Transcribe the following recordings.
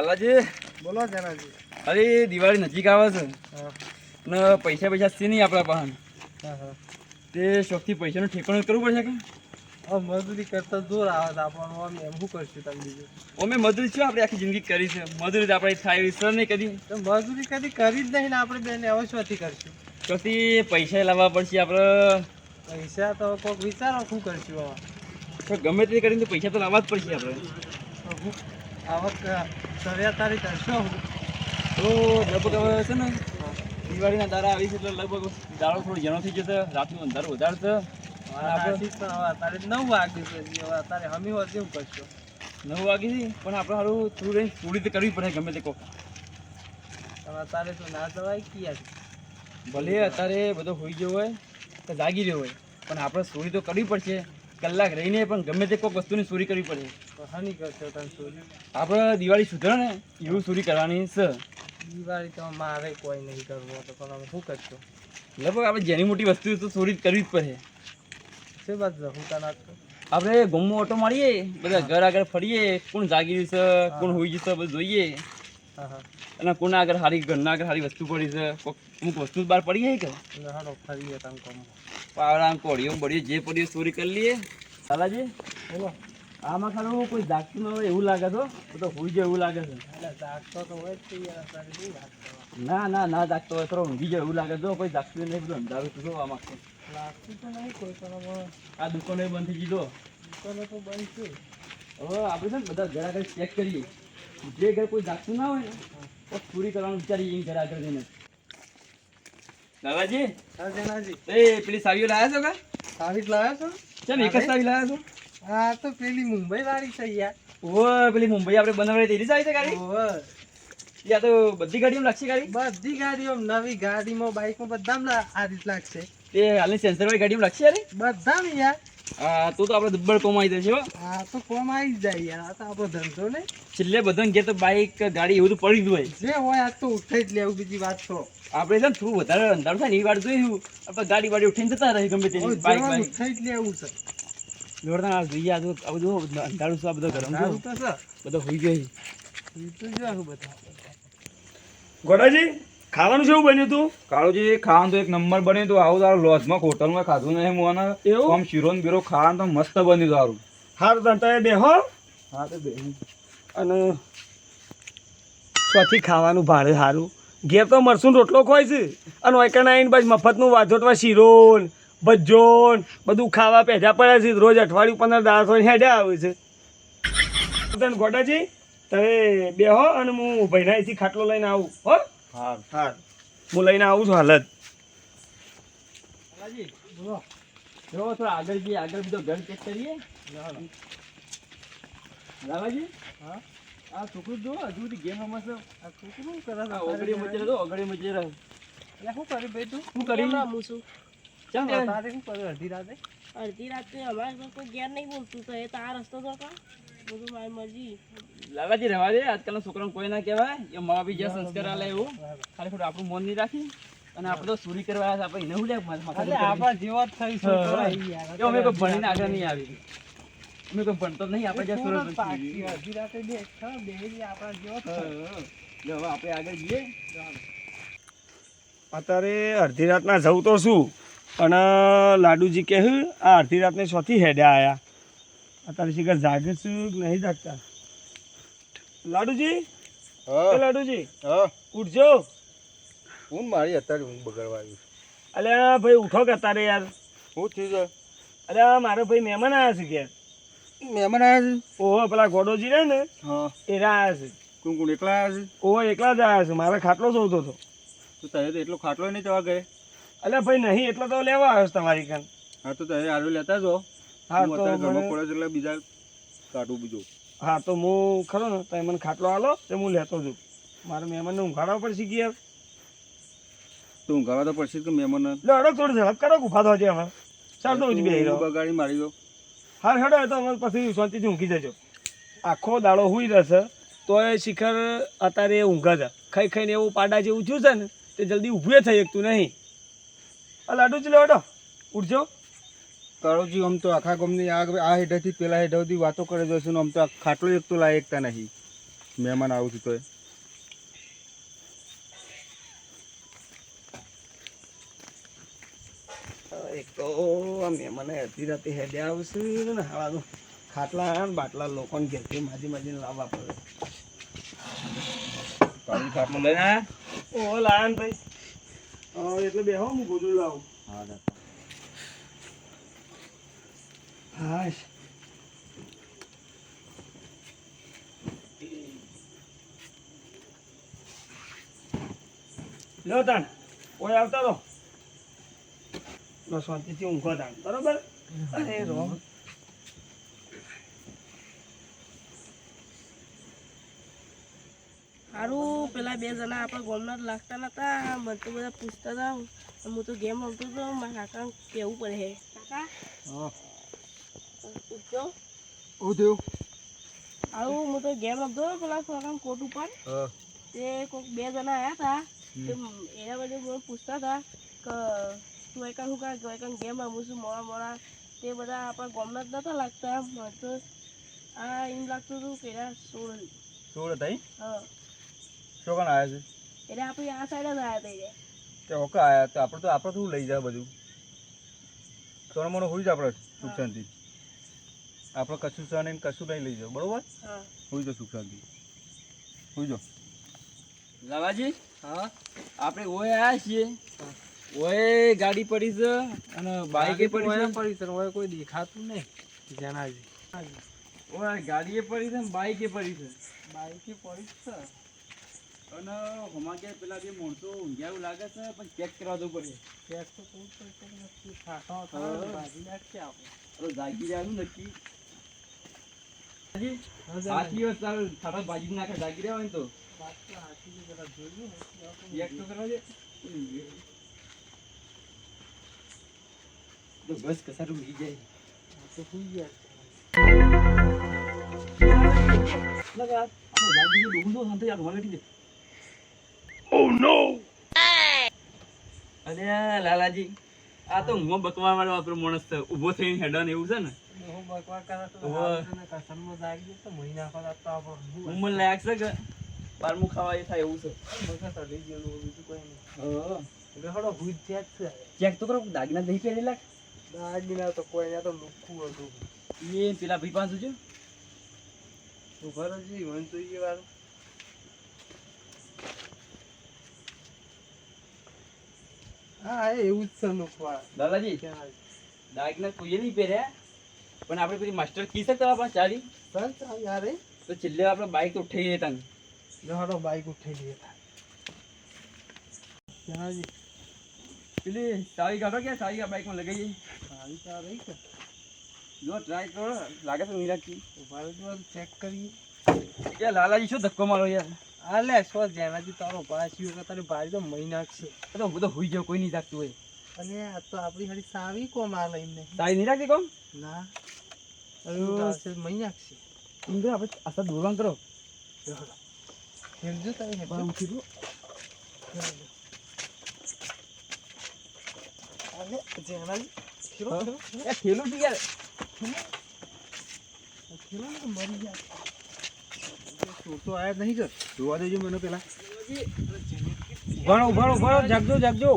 લાલાજી? બોલો જનાજી. અરે દિવાળી નજીક આવે છે. ને પૈસા પૈસા છે નહીં આપણા પાસે. તે શોખથી પૈસાનું ઠેકાણું કરવું પડશે કે? મજૂરી કરતા જોર આવે છે આપણને. અમે એમ શું કરશું તમે બીજું? અમે મજૂરી શું આપણે આખી જિંદગી કરી છે? મજૂરી તો આપણે થાય એવી સર નહીં કરી તો મજૂરી કદી કરી જ નહીં ને આપણે બેન. અવશ્યથી કરશું? પછી પૈસા લાવવા પડશે આપણે. પૈસા તો કોઈક વિચારો શું કરશું હવે? ગમે તે કરીને પૈસા તો લાવવા જ પડશે આપણે. તો આવક સવ્યા તારી કરશો તો લગભગ હવે છે ને દિવાળીના દારા આવી છે એટલે લગભગ દાડો થોડો જણો થઈ જશે રાતનું અંધાર વધારે છે આપણે હવે અત્યારે નવ વાગે અત્યારે હમી હોત શું કરશો? નવ વાગે છે પણ આપણે સારું થોડું રહી પૂરી તો કરવી પડે ગમે તે કોક હવે અત્યારે તો ના જવાય ક્યાં ભલે અત્યારે બધો હોઈ ગયો હોય તો જાગી રહ્યો હોય પણ આપણે ચોરી તો કરવી પડશે કલાક રહીને પણ ગમે તે કોઈક વસ્તુની ચોરી કરવી પડે. આપણે દિવાળી સુધરે ને એવું સુરી કરવાની છે. દિવાળી તો મારે કોઈ નહીં કરવું તો પણ અમે શું કરશો? લગભગ આપણે જેની મોટી વસ્તુ તો ચોરી કરવી જ પડે. છે વાત હું તને આપણે ગમો ઓટો મારીએ બધા ઘર આગળ ફરીએ કોણ જાગી છે કોણ હોઈ જશે બધું જોઈએ. હા હા. અને કોણ આગળ સારી ઘરના આગળ સારી વસ્તુ પડી છે અમુક વસ્તુ બહાર પડી જાય કે? ફરીએ પાવડા કોળીઓ બળીઓ જે પડી ચોરી કરી લઈએ. સાલાજી બોલો. આમાં ખાલી કોઈ જાગતું ન હોય એવું લાગે તો તો હોય જાય એવું લાગે છે. જાગતો તો હોય ના ના ના જાગતો હોય થોડો ઊંઘી જાય એવું લાગે તો કોઈ જાગતું નહીં બધું અંધારું તો આમાં. લાગતું તો નહીં કોઈ પણ આ દુકાનો બંધ થઈ દીધો દુકાનો તો બંધ છે. હવે આપણે છે ને બધા ઘર આગળ ચેક કરીએ. જે ઘર કોઈ જાગતું ના હોય ને તો પૂરી કરવાનું વિચારીએ ઘર આગળ જઈને. દાદાજી? હા જનાજી. એ પેલી સાવીઓ લાવ્યા છો કા? સાવી લાવ્યા છો? ચમ એક જ સાવી લાવ્યા છો? હા તો પેલી મુંબઈ વાળી છે યાર. ઓ પેલી મુંબઈ આપણે બનાવડી તેરી જાય છે ગાડી? ઓ યા તો બધી ગાડીઓ લાગશે ગાડી? બધી ગાડીઓ નવી ગાડીમાં બાઈકમાં બધામાં આ રીત લાગશે. તે હાલની સેન્સર વાળી ગાડીમાં લાગશે યાર? બધામાં યાર. હા તો તો આપણે દબ્બડ કમાઈ જશે હા. તો કોમાઈ જાય યાર. આ તો આપણો ધંધો ને. છેલ્લે બધાને ઘેર તો બાઈક ગાડી એવું તો પડી જ હોય. જે હોય આ તો ઉઠાઈ જ લેવું બીજી વાત તો. આપણે છે ને થોડું વધારે અંધારું થાય ને એ વાર જોયું. આપણે ગાડી વાડી ઉઠીને જતા રહે ગમે તેની બાઈક ઉઠાઈ જ લેવું છે. જોરદાર આ જોઈએ આ તો આ બધું અંધારું છે આ બધો ગરમ છે. બધો હોઈ ગયો છે. એ તો જોવું બધા. ગોડાજી ખાવાનું શું બન્યું તું? કાળુજી ખાવાનું તો એક નંબર બન્યું તું. આવું તારું લોજમાં હોટલમાં ખાધું નહીં હું અને એવું? આમ શીરો ને બીરો ખાવાનું તો મસ્ત બન્યું તારું. હારું તને તમે બેહો હા? તો બે. અને સ્વથી ખાવાનું ભાડે સારું ઘેર તો મરસું રોટલો ખોય છે. અને ઓયકણ આવીને બસ મફતનું વાજોટવા શીરોન. ભજ્જોન બધું ખાવા પહેજા પડ્યા છે. રોજ અઠવાડિયું પંદર દાડા થોડી હેડ્યા આવે છે. તને ગોટાજી તમે બે હો અને હું ભાઈના ખાટલો લઈને આવું હો? હા હા હું લઈને આવું છું હાલત. બોલો. જો થોડા આગળ જઈએ. આગળ બધો ઘર ચેક કરીએ. લાલાજી હા. આ છોકરું જો હજુ સુધી ગેમ રમે આ છોકરું કરે ઓગળી મચે રહ્યો ઓગળી મચે રહે એટલે શું કરી ભાઈ તું? શું કરી કેમ છું? ચમ? શું કર્યું અડધી રાતે? અડધી રાતે અમારે કોઈ ઘેર નહીં બોલતું તો એ તો આ રસ્તો તો કા? બધું મારી મરજી. લાલાજી રહેવા દે. આજકાલના છોકરાને કોઈ ના કહેવાય. એ મા બાપી જે સંસ્કાર આલે એવું. ખાલી ખોટું આપણું મન નહીં રાખી. અને આપણે તો ચોરી કરવા આવ્યા આપણે એને હું લે માથા એટલે માથા આપણા જેવા જ થઈ છોકરા ઈ યાર. એ અમે કોઈ ભણીને આગળ નહીં આવી. અમે કોઈ ભણતો નહીં આપણે જ્યાં સુરત અડધી રાતે બે આપણા જેવા હવે આપણે આગળ જઈએ. અત્યારે અડધી રાતના જવું તો શું? અને લાડુજી કહે આ અડધી રાતને શોથી હેડે આયા. અત્યારે શીખર જાગે છું નહીં જાગતા? લાડુજી? લાડુજી હા. ઉઠજો. હું મારી અત્યારે ઊંઘ બગડવા આવ્યું અલ્યા ભાઈ ઉઠો કે અત્યારે યાર. હું થયું છે અલ્યા મારો ભાઈ મહેમાન આવ્યા છે ઘેર. મહેમાન આવ્યા છે? ઓહો પેલા ગોડોજી રહે ને હા. એ રહ્યા છે. કોણ કોણ એકલા આવ્યા છે? ઓહો એકલા જ આવ્યા છે. મારે ખાટલો સૌતો હતો. તો તારે તો એટલો ખાટલો નહીં જવા ગયે? અલ્યા ભાઈ નહીં એટલો તો લેવા આવ્યો તમારી કન હા તો તમે આરો લેતા જો હા. તો ઘરમાં પડે એટલે બીજા કાઢું બીજું. હા તો હું ખરો ને તમે મને ખાટલો આલો તે હું લેતો છું મારે મહેમાનને ઊંઘાડવા પડશે કે યાર તો ઊંઘાડવા તો પડશે કે મહેમાન લો હડો થોડી ઝડપ કરો ગુફા તો હજી હવે ચાલ તો બે બગાડી મારી ગયો હા હેડો તો અમે પછી શાંતિથી ઊંઘી જજો. આખો દાડો હુઈ રહેશે તો એ શિખર અત્યારે ઊંઘે છે ખાઈ ખાઈને એવું પાડા જેવું થયું છે ને તે જલ્દી ઊભું થઈ શકતું નહીં. આ લાડુ જ લો હડો ઉઠજો કાળોજી, આમ તો આખા ગમની આ આ હેઠળથી પેલા હેઠળ વાતો કરે જશું આમ તો આ ખાટલો એક તો લાયકતા નહીં. મહેમાન આવું છું તો એ એક તો મહેમાને અડધી રાતે હેડે આવશે ને ખાટલા બાટલા લોકોને ઘેરથી માજી માજીને લાવવા પડે. ખાટલો લઈને ઓ ભાઈ. એટલે બેહો હું ગોદડું લાવું. હા લો તાણ ઓય આવતા રહો. બસ શાંતિથી ઊંઘો તાણ. બરોબર? અરે રો સારું પેલા બે જણા આપણા ગોમના જ લાગતા નતા. મને તો બધા પૂછતા હતા. હું તો ગેમ રમતો હતો. મારા કાકા કેવું પડે હે? કાકા? હું. થયું આવું હું તો ગેમ રમતો હતો પેલા કાકા કોટ ઉપર. તે કોઈક બે જણા આવ્યા હતા. એના બધે મને પૂછતા હતા કે તું એકા શું કા એકા ગેમ રમું છું મોડા મોડા. તે બધા આપણા ગોમના જ નતા લાગતા. મને તો આ એમ લાગતું હતું કે સોળ સોળ હતા હા. શું કોણ આવ્યા છે? એટલે આપણે આ સાઈડ જ આવ્યા થઈ તે ઓકે આવ્યા તો આપણે તો આપણે શું લઈ જાય બધું? સોનો મોનો હોય જ આપણે સુખ શાંતિ આપણે કશું સહ નહીં કશું નહીં લઈ જાવ બરોબર? હા. હોઈ જાઓ સુખ શાંતિ હોઈ જાઓ. લાલાજી હા? આપણે ઓય આયા છીએ. ઓય ગાડી પડી છે અને બાઈકે પડી છે. પડી છે હવે કોઈ દેખાતું નહીં. જનાજી ઓય ગાડીએ પડી છે ને બાઈકે પડી છે. બાઈકે પડી છે? અને હમણાં ક્યાંય પેલા બે મોણસો ઊંઘ્યા એવું લાગે છે પણ ચેક કરવા જવું પડે. ચેક તો ખાટો હા. થાય ભાજી આપણે. જાગી જવાનું નક્કી ચાલ ભાજી નાખે જાગી રહ્યા હોય તો. ચેક તો કરવા દે. તો બસ કસારું મી જાય. તો સુઈ ગયા લગા જાગી ગયો ડૂબું યાર વાગડી દે અરે લાલાજી આ તો હું બકવા વાળો આપણો માણસ છે. ઊભો થઈને હેડન એવું છે ને? હું બકવા કરે તો. જાગી જતો મહિના પર તો આપણે હું મને લાયક છે કે? બારમું ખાવા એ થાય એવું છે. મગજ સડી ગયેલું બીજું કોઈ નહીં. એટલે ગહડો ભૂત જ છે. ચેક તો કરો દાગીના દહીં પહેરેલા દાગીના તો કોઈ ના તો લુખું હતું. એ પેલા ભાઈ પાસે છે ઊભા રહેજી મને તો એ વાર હા એવું જ છે લુખવા દાદાજી દાગીના કોઈએ નહીં પહેર્યા પણ આપણે પેલી માસ્ટર કી શકતા આપણે ચાલી? સર યાર એ. તો છેલ્લે આપણે બાઇક ઉઠાઈ લઈએ તને હળો બાઇક ઉઠાઈ લઈએ જનાજી પેલી સારી કાઢો ક્યાં? સારી બાઈકમાં લગાવી સારી તો રહી છે જો ટ્રાય કરો. લાગે છે નહીં રાખી ઊભા ચેક કરીએ. લાલાજી શું ધક્કો મારો યાર? આ લે સો જેનાથી તારો પાછું કે તારી ભારી તો મહી નાખશે. તો હું તો હોઈ ગયો કોઈ નહીં રાખતું હોય. અને આ તો આપણી હારી સાવી કોમ આ લઈને. સાવી નહીં રાખતી કોમ? ના. મહી નાખશે. ઇન્દ્ર આપણે આશા દોરવાન કરો. હેરજો તારે હેરજો ઉઠી દો અરે જેનાજી ખેલો ખેલો યાર. ખેલો મરી જાય તો આયા નહીં કર જોવા દેજો મને પેલા. ઉભાડો ઉભાડો ઉભાડો જાગજો જાગજો.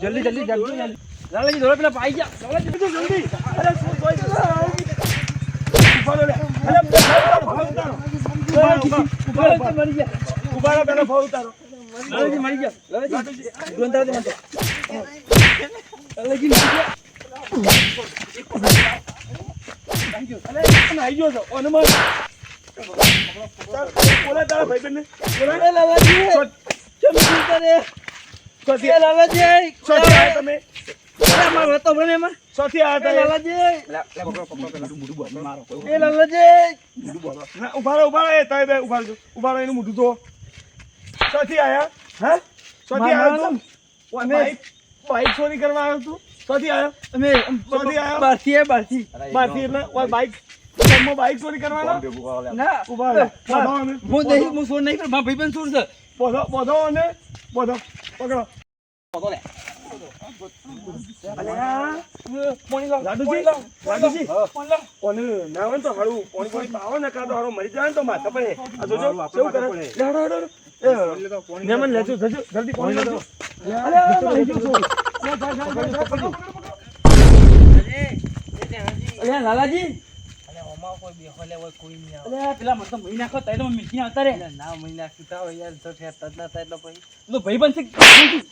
જલ્દી જલ્દી જાગજો જલ્દી. લાલાજી દોડો પેલા પાઈ જા જલ્દી જલ્દી. અરે શું કોઈ ઉભાડો લે. અરે ઉભાડો ઉભાડો મરી ગયા. ઉભાડો પેલો ફોન ઉતારો. લાલાજી મરી ગયા. લાલાજી ડોંતા દે મને લાલાજી મરી ગયા. અરે નાઈ ગયો છો. ઓનમર ઊભા એનું મોઢું તો સોથી આયા હા સોથી બાઈક ચોરી કરવા આવ્યો તું સોથી આયો અમે સોથી આયો બારથી બારથી બારથી એટલે બાઈક ઘરમાં બાઈક ચોરી કરવાનો? ના. ઊભા હું. નહીં હું સોર નહીં કરું. મારા ભાઈબંધ સોર છે બોધો બોધો અને બોધો. પકડો. અલ્યા, લાડુજી, લાડુજી, ઓને ના હોય ને તો હારું. પોણી પોણી પાવો ને કાં તો હારું મરી જાય ને તો માથા પડે. આ જોજો, કેવું કરે? લે, હાડો, હાડો, હાડો. એ, મહેમાન લેજો, જજો, જલ્દી પોણી લેજો. અલ્યા, મારી ગયું છું. લે, જા, જા, જા, જા, પકડો. અલ્યા લાલાજી અલ્યા ઓમાં કોઈ બેહોલે હોય કોઈ નહીં આવે અલ્યા પેલા મસ્ત મહી નાખો તઈ તો મીઠી આવતા રે ના મહિના કીધા હોય યાર તો ઠેર તજ ના થાય એટલે પછી તો ભાઈ બનશે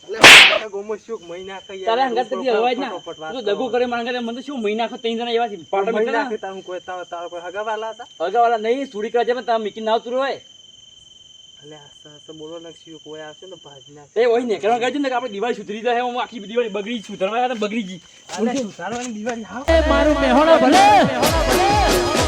અલ્યા ગોમો શું મહિના કઈ તારે હંગાત કદી હલવાય ના તો દગો કરે મારા મને તો શું મહી નાખો તઈ જણા એવા છે પાટા મહિના બેઠા હું કોઈ તાવ તાવ કોઈ હગાવાલા હતા નહીં સુડી કરે પણ તારા મીકી ના આવતું હોય અલ્યા સસ બોલો ને શું કોઈ આવશે ને ભાજી નાખ એ હોય ને કરવા કરજો ને આપણે દિવાળી સુધરી જાય હું આખી દિવાળી બગડી સુધરવા બગડી ગઈ સુધારવાની દિવાળી હા મારું મેહોણા ભલે